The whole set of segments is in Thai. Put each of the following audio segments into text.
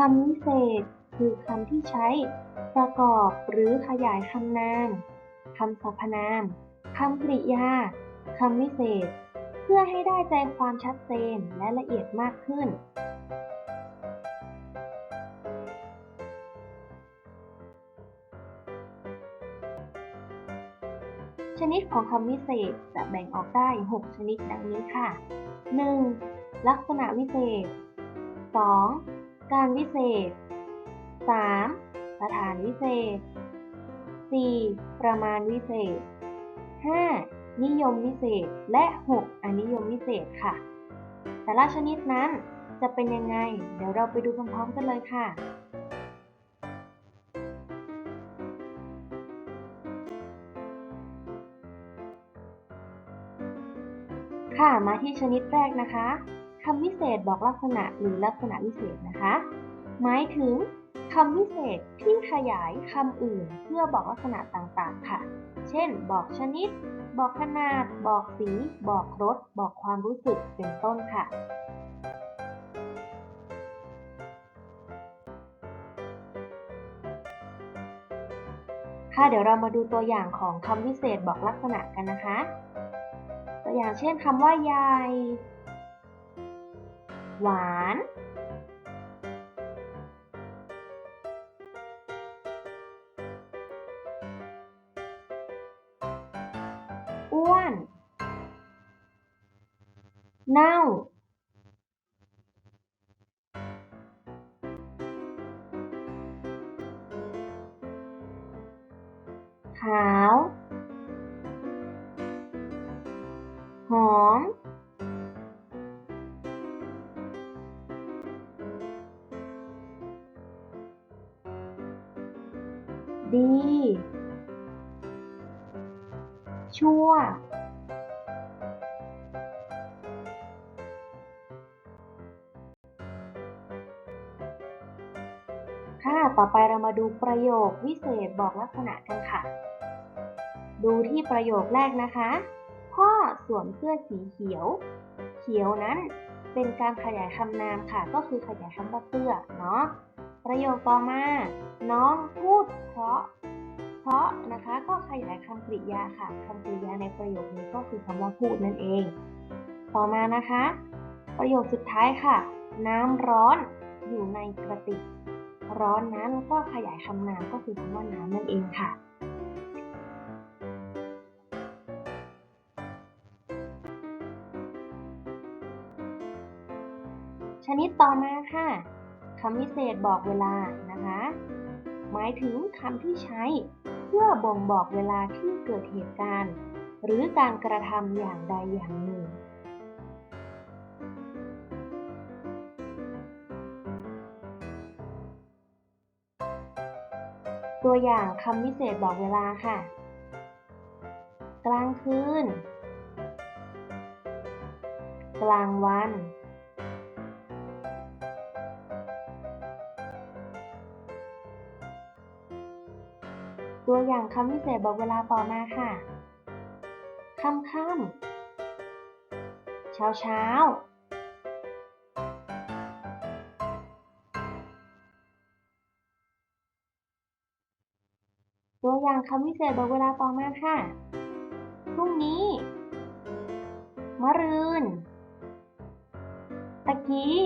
คำวิเศษ คือคำที่ใช้ ประกอบหรือขยายคำนาม คำสรรพนาม คำกริยา คำวิเศษ เพื่อให้ได้ใจความชัดเจนและละเอียดมากขึ้น ชนิดของคำวิเศษจะแบ่งออกได้ 6 ชนิดดังนี้ค่ะ 1. ลักษณะวิเศษ 2. การวิเศษ 3. สถานวิเศษ 4. ประมาณวิเศษ 5. นิยมวิเศษ และ 6. อนิยมวิเศษค่ะ แต่ละชนิดนั้นจะเป็นยังไง เดี๋ยวเราไปดูพร้อมๆกันเลยค่ะค่ะ มาที่ชนิดแรกนะคะ คำวิเศษบอกลักษณะหรือลักษณะวิเศษนะคะ หมายถึงคำวิเศษที่ขยายคำอื่น เพื่อบอกลักษณะต่างๆ ค่ะ เช่น บอกชนิด บอกขนาด บอกสี บอกรส บอกความรู้สึก เป็นต้นค่ะค่ะเดี๋ยวเรามาดูตัวอย่างของคำวิเศษบอกลักษณะกันนะคะ ตัวอย่างเช่นคำว่าใหญ่ หวาน อ้วน เน่า ขาว หอม ดี ชั่ว ค่ะ ต่อไปเรามาดูประโยควิเศษบอกลักษณะกันค่ะ ดูที่ประโยคแรกนะคะ พ่อสวมเสื้อสีเขียว เขียวนั้นเป็นการขยายคำนามค่ะ ก็คือขยายคำว่าเสื้อเนาะ ประโยคต่อมา น้องพูดเพราะ เพราะนะคะก็ขยายคำกริยาค่ะคำกริยาในประโยคนี้ก็คือคำว่าพูดนั่นเอง ต่อมานะคะ ประโยคสุดท้ายค่ะ น้ำร้อนอยู่ในกระติก ร้อนนั้นก็ขยายคำนามก็คือคำว่าน้ำนั่นเองค่ะชนิดต่อมาค่ะ คำวิเศษบอกเวลานะคะ หมายถึงคำที่ใช้เพื่อบ่งบอกเวลาที่เกิดเหตุการณ์ หรือการกระทำอย่างใดอย่างหนึ่ง ตัวอย่างคำวิเศษบอกเวลาค่ะ กลางคืน กลางวัน ตัวอย่างคำวิเศษบอกเวลาต่อมาค่ะ ค่ำค่ำเช้าเช้าตัวอย่างคำวิเศษบอกเวลาต่อมาค่ะ พรุ่งนี้ มะรืน ตะกี้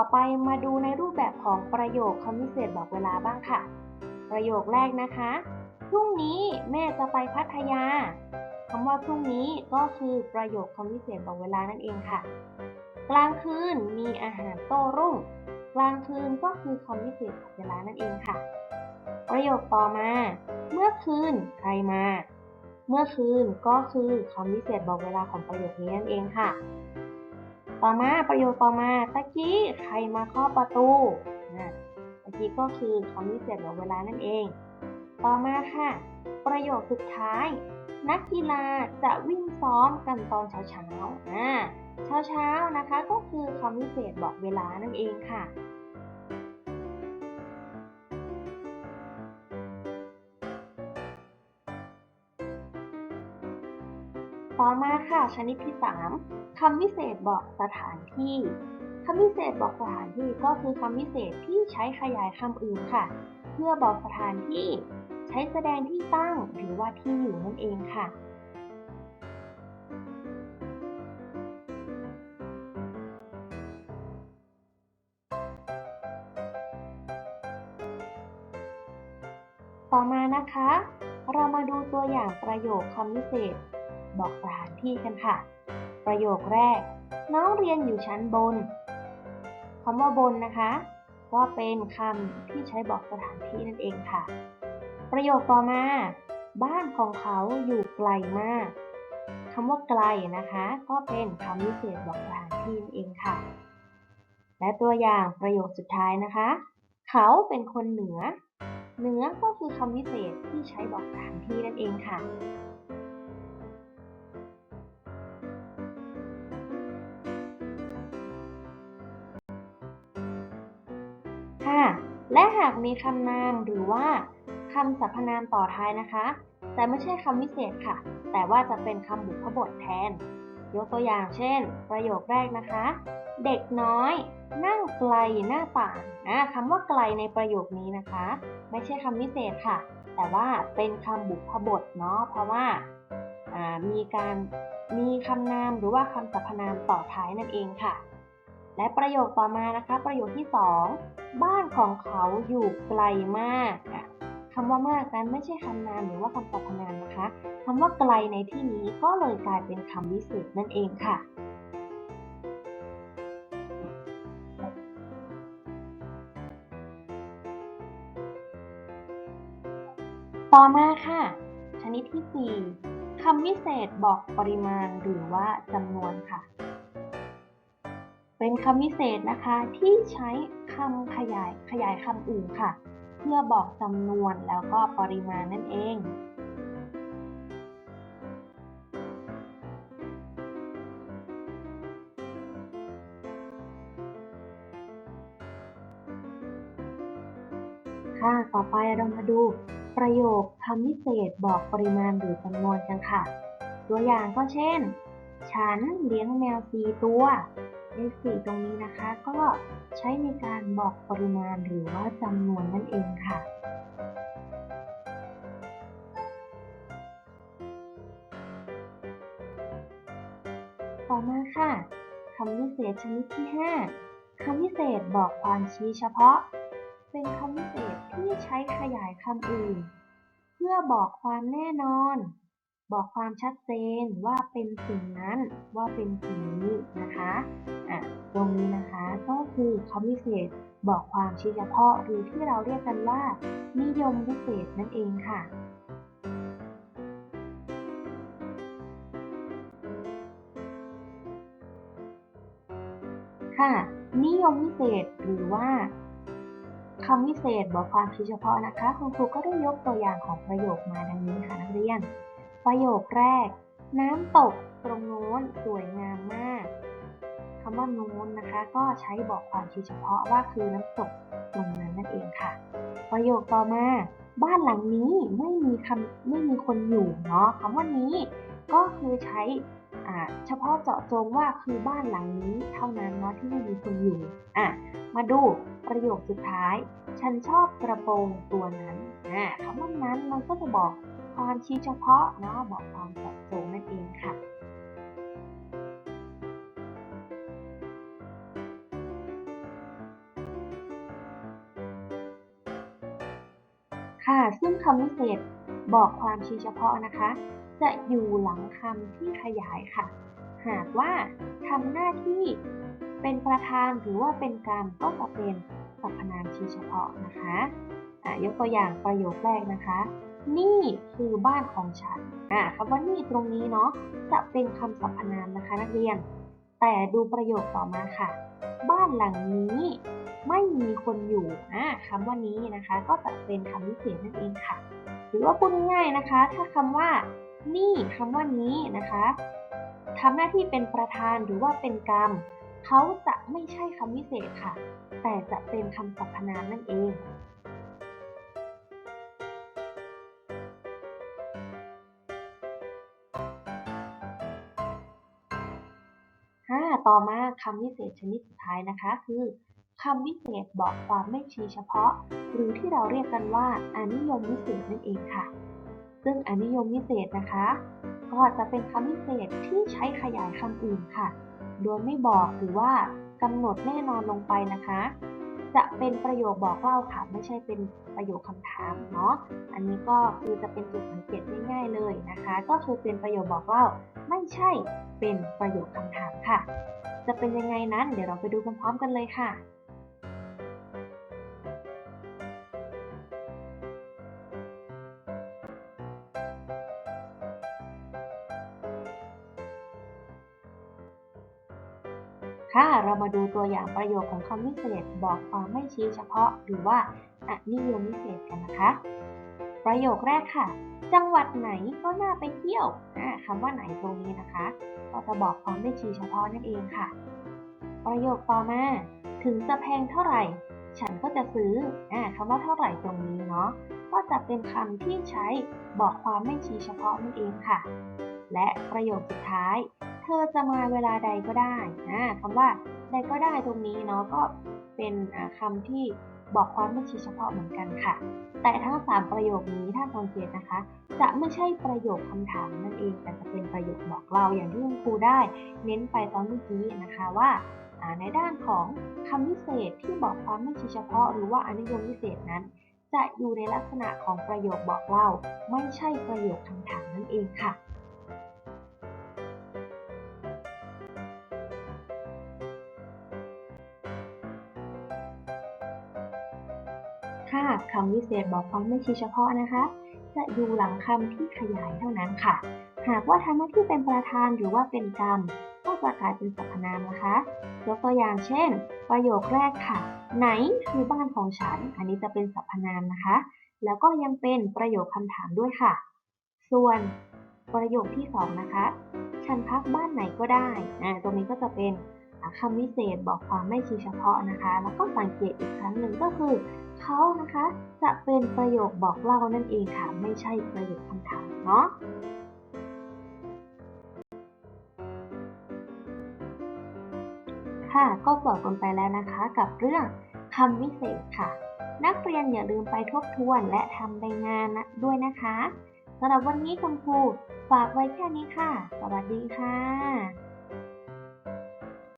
ต่อไปมาดูในรูปแบบของประโยคคำวิเศษบอกเวลาบ้างค่ะ ประโยคแรกนะคะพรุ่งนี้แม่จะไปพัทยาคำว่าพรุ่งนี้ก็คือประโยคคำวิเศษบอกเวลานั่นเองค่ะ กลางคืนมีอาหารโต้รุ่ง กลางคืนก็คือคำวิเศษบอกเวลานั่นเองค่ะ ประโยคต่อมา เมื่อคืนใครมา เมื่อคืนก็คือคำวิเศษบอกเวลาของประโยคนี้นั่นเองค่ะ ต่อมาประโยคต่อมาตะกี้ใครมาเคาะประตูนะตะกี้ก็คือคำวิเศษบอกเวลานั่นเอง ต่อมาค่ะ ประโยคสุดท้าย นักกีฬาจะวิ่งซ้อมกันตอนเช้าเช้าอ่าเช้าเช้านะคะก็คือคำพิเศษบอกเวลานั่นเองค่ะ อมาค่ะชนิดที่ 3คำวิเศษบอกสถานที่คำวิเศษบอกสถานที่ก็คือคำวิเศษที่ใช้ขยายคำอื่นค่ะ เพื่อบอกสถานที่ ใช้แสดงที่ตั้งหรือว่าที่อยู่นั่นเองค่ะต่อมานะคะ เรามาดูตัวอย่างประโยคคำวิเศษ บอกสถานที่กันค่ะ ประโยคแรก น้องเรียนอยู่ชั้นบนคำว่าบนนะคะ ก็เป็นคำที่ใช้บอกสถานที่นั่นเองค่ะ ประโยคต่อมา บ้านของเขาอยู่ไกลมากคำว่าไกลนะคะ ก็เป็นคำวิเศษบอกสถานที่นั่นเองค่ะ และตัวอย่างประโยคสุดท้ายนะคะ เขาเป็นคนเหนือ เหนือก็คือคำวิเศษที่ใช้บอกสถานที่นั่นเองค่ะ และหากมีคำนามหรือว่าคำสรรพนามต่อท้ายนะคะ แต่ไม่ใช่คำวิเศษค่ะ แต่ว่าจะเป็นคำบุพบทแทน ยกตัวอย่างเช่น ประโยคแรกนะคะ เด็กน้อย นั่งไกลหน้าต่างอ่าคำว่าไกลในประโยคนี้นะคะ ไม่ใช่คำวิเศษค่ะ แต่ว่าเป็นคำบุพบทเนาะเพราะว่ามีการมีคำนามหรือว่าคำสรรพนามต่อท้ายนั่นเองค่ะ และประโยคต่อมานะคะ ประโยคที่ 2 บ้านของเขาอยู่ไกลมากอะคำว่ามากนั้นไม่ใช่คำนามหรือว่าคำสรรพนามนะคะคำว่าไกลในที่นี้ก็เลยกลายเป็นคำวิเศษนั่นเองค่ะต่อมาค่ะ ชนิดที่ 4 คำวิเศษบอกปริมาณหรือว่าจำนวนค่ะ เป็นคำวิเศษนะคะที่ใช้คำขยายขยายคำอื่นค่ะ เพื่อบอกจำนวนแล้วก็ปริมาณนั่นเองค่ะ ต่อไปเรามาดูประโยคคำวิเศษบอกปริมาณหรือจำนวนกันค่ะ ตัวอย่างก็เช่น ฉันเลี้ยงแมวสีตัว เลขสี่ตรงนี้นะคะ ก็ใช้ในการบอกปริมาณหรือว่าจำนวนนั่นเองค่ะต่อมาค่ะคำวิเศษชนิดที่ 5คำวิเศษบอกความชี้เฉพาะ เป็นคำวิเศษที่ใช้ขยายคำอื่น เพื่อบอกความแน่นอน บอกความชัดเจนว่าเป็นสิ่งนั้นว่าเป็นสิ่งนี้นะคะอะตรงนี้นะคะก็คือคำวิเศษบอกความชี้เฉพาะหรือที่เราเรียกกันว่า นิยมวิเศษนั่นเองค่ะค่ะนิยมวิเศษหรือว่าคำวิเศษบอกความชี้เฉพาะนะคะ คุณครูก็ได้ยกตัวอย่างของประโยคมาดังนี้ค่ะนักเรียน ประโยคแรก น้ำตกตรงโน้นสวยงามมากคำว่าโน้นนะคะ ก็ใช้บอกความชี้เฉพาะว่าคือน้ำตกตรงนั้นนั่นเองค่ะ ประโยคต่อมา บ้านหลังนี้ไม่มีคำไม่มีคนอยู่เนาะคำว่านี้ ก็คือใช้อ่าเฉพาะเจาะจงว่าคือบ้านหลังนี้เท่านั้นเนาะที่ไม่มีคนอยู่อะมาดูประโยคสุดท้าย ฉันชอบกระโปรงตัวนั้นอ่าคำว่านั้นมันก็จะบอก ความชี้เฉพาะเนาะบอกความเจาะจงนั่นเองค่ะ ค่ะซึ่งคำวิเศษบอกความชี้เฉพาะนะคะ จะอยู่หลังคำที่ขยายค่ะ หากว่าทำหน้าที่เป็นประธานหรือว่าเป็นกรรมก็จะเป็นสรรพนามชี้เฉพาะนะคะอะยกตัวอย่างประโยคแรกนะคะ นี่คือบ้านของฉันอะคำว่านี่ตรงนี้เนาะจะเป็นคำสรรพนามนะคะนักเรียน แต่ดูประโยคต่อมาค่ะ บ้านหลังนี้ไม่มีคนอยู่อะคำว่านี้นะคะ ก็จะเป็นคำวิเศษนั่นเองค่ะ หรือว่าพูดง่ายๆนะคะ ถ้าคำว่า นี่คำว่านี้นะคะทำหน้าที่เป็นประธานหรือว่าเป็นกรรมเขาจะไม่ใช่คำวิเศษค่ะ แต่จะเป็นคำสรรพนามนั่นเอง 5ต่อมาคำวิเศษชนิดสุดท้ายนะคะคือคำวิเศษบอกความไม่ชี้เฉพาะ หรือที่เราเรียกกันว่าอนิยมวิเศษนั่นเองค่ะ ซึ่งอนิยมวิเศษนะคะ ก็จะเป็นคำวิเศษที่ใช้ขยายคำอื่นค่ะ โดยไม่บอกหรือว่ากำหนดแน่นอนลงไปนะคะ จะเป็นประโยคบอกเล่าค่ะ ไม่ใช่เป็นประโยคคำถามเนาะ อันนี้ก็คือจะเป็นจุดสังเกตง่ายๆเลยนะคะ ก็คือเป็นประโยคบอกเล่า ไม่ใช่เป็นประโยคคำถามค่ะ จะเป็นยังไงนั้น เดี๋ยวเราไปดูพร้อมๆกันเลยค่ะ ค่ะ เรามาดูตัวอย่างประโยคของคำวิเศษบอกความไม่ชี้เฉพาะ หรือว่าอนิยมวิเศษกันนะคะ ประโยคแรกค่ะ จังหวัดไหนก็น่าไปเที่ยวอ่าคำว่าไหนตรงนี้นะคะ ก็จะบอกความไม่ชี้เฉพาะนั่นเองค่ะ ประโยคต่อมา ถึงจะแพงเท่าไหร่ ฉันก็จะซื้ออ่าคำว่าเท่าไหร่ตรงนี้เนาะก็จะเป็นคำที่ใช้บอกความไม่ชี้เฉพาะนั่นเองค่ะ และประโยคสุดท้าย ธอจะมาเวลาใดก็ได้อ่าคำว่าใดก็ได้ตรงนี้เนาะก็เป็นอ่าคำที่บอกความไม่ชี้เฉพาะเหมือนกันค่ะ แต่ทั้ง 3 ประโยคนี้ถ้าสังเกตนะคะ จะไม่ใช่ประโยคคำถามนั่นเองแต่จะเป็นประโยคบอกเล่าอย่างที่คุณครูได้ เน้นไปตอนเมื่อกี้นะคะว่าในด้านของคำวิเศษที่บอกความไม่ชี้เฉพาะ หรือว่าอนิยมวิเศษนั้น จะอยู่ในลักษณะของประโยคบอกเล่า ไม่ใช่ประโยคคำถามนั่นเองค่ะ ค่ะคำวิเศษบอกความไม่ชี้เฉพาะนะคะ จะอยู่หลังคำที่ขยายเท่านั้นค่ะ หากว่าทำหน้าที่เป็นประธานหรือว่าเป็นกรรมก็จะกลายเป็นสรรพนามนะคะ ยกตัวอย่างเช่น ประโยคแรกค่ะ ไหนคือบ้านของฉัน อันนี้จะเป็นสรรพนามนะคะ แล้วก็ยังเป็นประโยคคำถามด้วยค่ะ ส่วนประโยคที่สองนะคะ ฉันพักบ้านไหนก็ได้ ตรงนี้ก็จะเป็น คำวิเศษบอกความไม่ชี้เฉพาะนะคะ แล้วก็สังเกตอีกครั้งหนึ่งก็คือเขานะคะจะเป็นประโยคบอกเล่านั่นเองค่ะ ไม่ใช่ประโยคคำถามเนาะค่ะก็จบกันไปแล้วนะคะกับเรื่องคำวิเศษค่ะ นักเรียนอย่าลืมไปทบทวนและทำรายงานนะด้วยนะคะสำหรับวันนี้คุณครูฝากไว้แค่นี้ค่ะ สวัสดีค่ะ